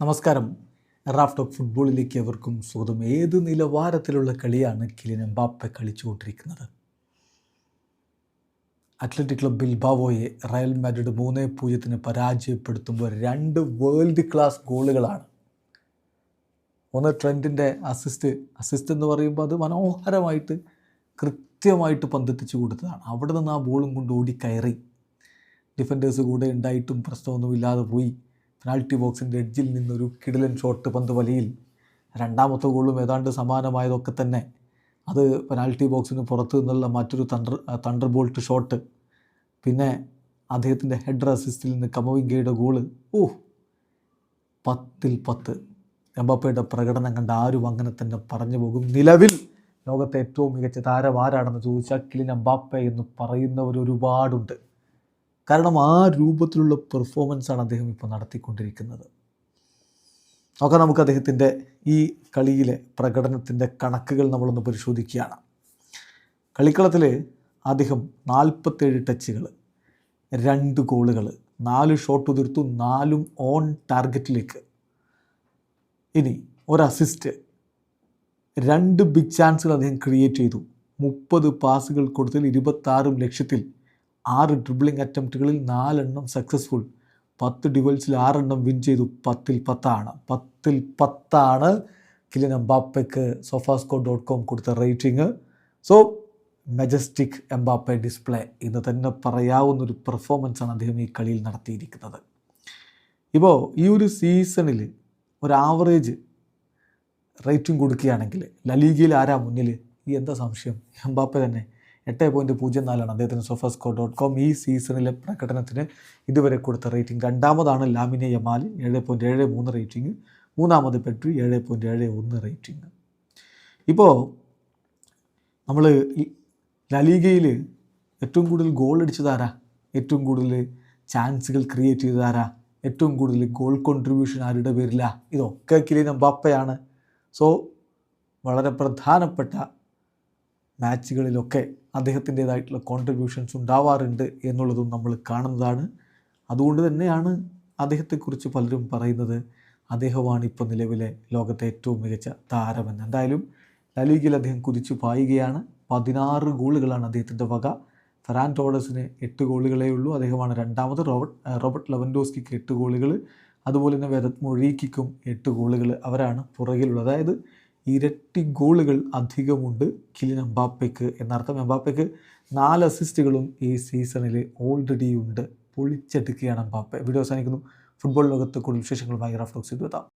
നമസ്കാരം. Raf talk ഫുട്ബോളിലേക്ക് എവർക്കും സ്വാഗതം. ഏത് നിലവാരത്തിലുള്ള കളിയാണ് കിലിൻ എംബാപ്പെ കളിച്ചുകൊണ്ടിരിക്കുന്നത്? അത്ലറ്റിക് ക്ലബ് ബിൽബാവോയെ റയൽ മാഡ്രിഡ് മൂന്ന് പൂജ്യത്തിന് പരാജയപ്പെടുത്തുമ്പോൾ രണ്ട് വേൾഡ് ക്ലാസ് ഗോളുകളാണ്. ഒന്ന് ട്രെൻഡിന്റെ അസിസ്റ്റ്. അസിസ്റ്റ് എന്ന് പറയുമ്പോൾ അത് മനോഹരമായിട്ട് കൃത്യമായിട്ട് പന്തെത്തിച്ചു കൊടുത്തതാണ്. അവിടെ നിന്ന് ആ ബോളും കൊണ്ട് ഓടിക്കയറി ഡിഫൻഡേഴ്സ് കൂടെ ഉണ്ടായിട്ടും പ്രശ്നമൊന്നുമില്ലാതെ പോയി. പെനാൽറ്റി ബോക്സിന്റെ എഡ്ജിൽ നിന്നൊരു കിടിലൻ ഷോട്ട് പന്ത് വലയിൽ രണ്ടാമത്തെ ഗോളും ഏതാണ്ട് സമാനമായതൊക്കെ തന്നെ. അത് പെനാൽറ്റി ബോക്സിന് പുറത്തു നിന്നുള്ള മറ്റൊരു തണ്ടർ തണ്ടർ ബോൾട്ട് ഷോട്ട് പിന്നെ അദ്ദേഹത്തിന്റെ ഹെഡർ അസിസ്റ്റിൽ നിന്ന് കമവിങ്കയുടെ ഗോൾ ഓ പത്തിൽ പത്ത്. എംബപ്പയുടെ പ്രകടനം കണ്ട് ആരും അങ്ങനെ തന്നെ പറഞ്ഞു പോകും. നിലവിൽ ലോകത്തെ ഏറ്റവും മികച്ച താരം ആരാണെന്ന് ചോദിച്ചാൽ കിലിൻ എംബാപ്പ എന്ന് പറയുന്നവർ ഒരുപാടുണ്ട് കാരണം ആ രൂപത്തിലുള്ള പെർഫോമൻസാണ് അദ്ദേഹം ഇപ്പോൾ നടത്തിക്കൊണ്ടിരിക്കുന്നത്. നോക്കാം നമുക്ക് അദ്ദേഹത്തിന്റെ ഈ കളിയിലെ പ്രകടനത്തിന്റെ കണക്കുകൾ നമ്മളൊന്ന് പരിശോധിക്കുകയാണ്. കളിക്കളത്തിൽ അദ്ദേഹം നാൽപ്പത്തേഴ് ടച്ചുകൾ രണ്ട് ഗോളുകൾ നാല് ഷോട്ട് ഉതിർത്തു നാലും ഓൺ ടാർഗറ്റിലേക്ക് ഇനി ഒരു അസിസ്റ്റ് രണ്ട് ബിഗ് ചാൻസുകൾ അദ്ദേഹം ക്രിയേറ്റ് ചെയ്തു. മുപ്പത് പാസുകൾ കൊടുത്തതിൽ ഇരുപത്താറും ലക്ഷ്യത്തിൽ ആറ് ഡ്രിബിളിംഗ് അറ്റംപ്റ്റുകളിൽ നാലെണ്ണം സക്സസ്ഫുൾ പത്ത് ഡിവൽസിൽ ആറെണ്ണം വിൻ ചെയ്തു. പത്തിൽ പത്താണ്. പത്തിൽ പത്താണ് കിലിൻ എംബാപ്പയ്ക്ക് സൊഫാസ്കോ ഡോട്ട് കോം കൊടുത്ത rating so majestic Mbappe display എന്ന് തന്നെ പറയാവുന്നൊരു പെർഫോമൻസാണ് അദ്ദേഹം ഈ കളിയിൽ നടത്തിയിരിക്കുന്നത്. ഇപ്പോൾ ഈ ഒരു സീസണിൽ ഒരു ആവറേജ് റേറ്റിംഗ് കൊടുക്കുകയാണെങ്കിൽ ലലീഗയിൽ ആരാ മുന്നിൽ ഈ എന്താ സംശയം? എംബാപ്പ തന്നെ. എട്ട് പോയിന്റ് പൂജ്യം നാലാണ് അദ്ദേഹത്തിന് സൊഫാസ്കോ ഡോട്ട് കോം ഈ സീസണിലെ പ്രകടനത്തിന് ഇതുവരെ കൊടുത്ത റേറ്റിംഗ് രണ്ടാമതാണ് ലാമിനെ യമാൽ ഏഴ് പോയിന്റ് ഏഴ് മൂന്ന് റേറ്റിംഗ് മൂന്നാമത് പെട്രി ഏഴ് പോയിന്റ് ഏഴ് ഒന്ന് റേറ്റിംഗ് ഇപ്പോൾ നമ്മൾ ലലീഗയിൽ ഏറ്റവും കൂടുതൽ ഗോൾ അടിച്ചതാരാ ഏറ്റവും കൂടുതൽ ചാൻസുകൾ ക്രിയേറ്റ് ചെയ്തതാരാ ഏറ്റവും കൂടുതൽ ഗോൾ കോൺട്രിബ്യൂഷൻ ആരുടെ പേരില്ല ഇതൊക്കെ കിലിയൻ എംബാപ്പയാണ്. സോ വളരെ പ്രധാനപ്പെട്ട മാച്ചുകളിലൊക്കെ അദ്ദേഹത്തിന്റേതായിട്ടുള്ള കോൺട്രിബ്യൂഷൻസ് ഉണ്ടാവാറുണ്ട് എന്നുള്ളതും നമ്മൾ കാണുന്നതാണ്. അതുകൊണ്ട് തന്നെയാണ് അദ്ദേഹത്തെക്കുറിച്ച് പലരും പറയുന്നത്. അദ്ദേഹമാണ് ഇപ്പോൾ നിലവിലെ ലോകത്തെ ഏറ്റവും മികച്ച താരമെന്ന്. എന്തായാലും ലലീഗിൽ അദ്ദേഹം കുതിച്ചു പായുകയാണ്. പതിനാറ് ഗോളുകളാണ് അദ്ദേഹത്തിന്റെ വക. ഫെറാൻ ടോഡസിന് എട്ട് ഗോളുകളേ ഉള്ളൂ. അദ്ദേഹമാണ് രണ്ടാമത് റോബർട്ട് റോബർട്ട് ലെവൻഡോസ്കിക്ക് എട്ട് ഗോളുകൾ അതുപോലെ തന്നെ വെരത് മൊഴീക്കിക്കും എട്ട് ഗോളുകൾ അവരാണ് പുറകിലുള്ളത്. അതായത് ഇരട്ടി ഗോളുകൾ അധികമുണ്ട് കിലിൻ എംബാപ്പയ്ക്ക് എന്നർത്ഥം എംബാപ്പയ്ക്ക് നാല് അസിസ്റ്റുകളും ഈ സീസണിൽ ഓൾറെഡി ഉണ്ട്. പൊളിച്ചെടുക്കുകയാണ് എംബാപ്പ. വീഡിയോ അവസാനിക്കുന്നു. ഫുട്ബോൾ ലോകത്ത് കൂടുതൽ വിശേഷങ്ങളുമായി റഫ്ലോക്സ് എത്താം.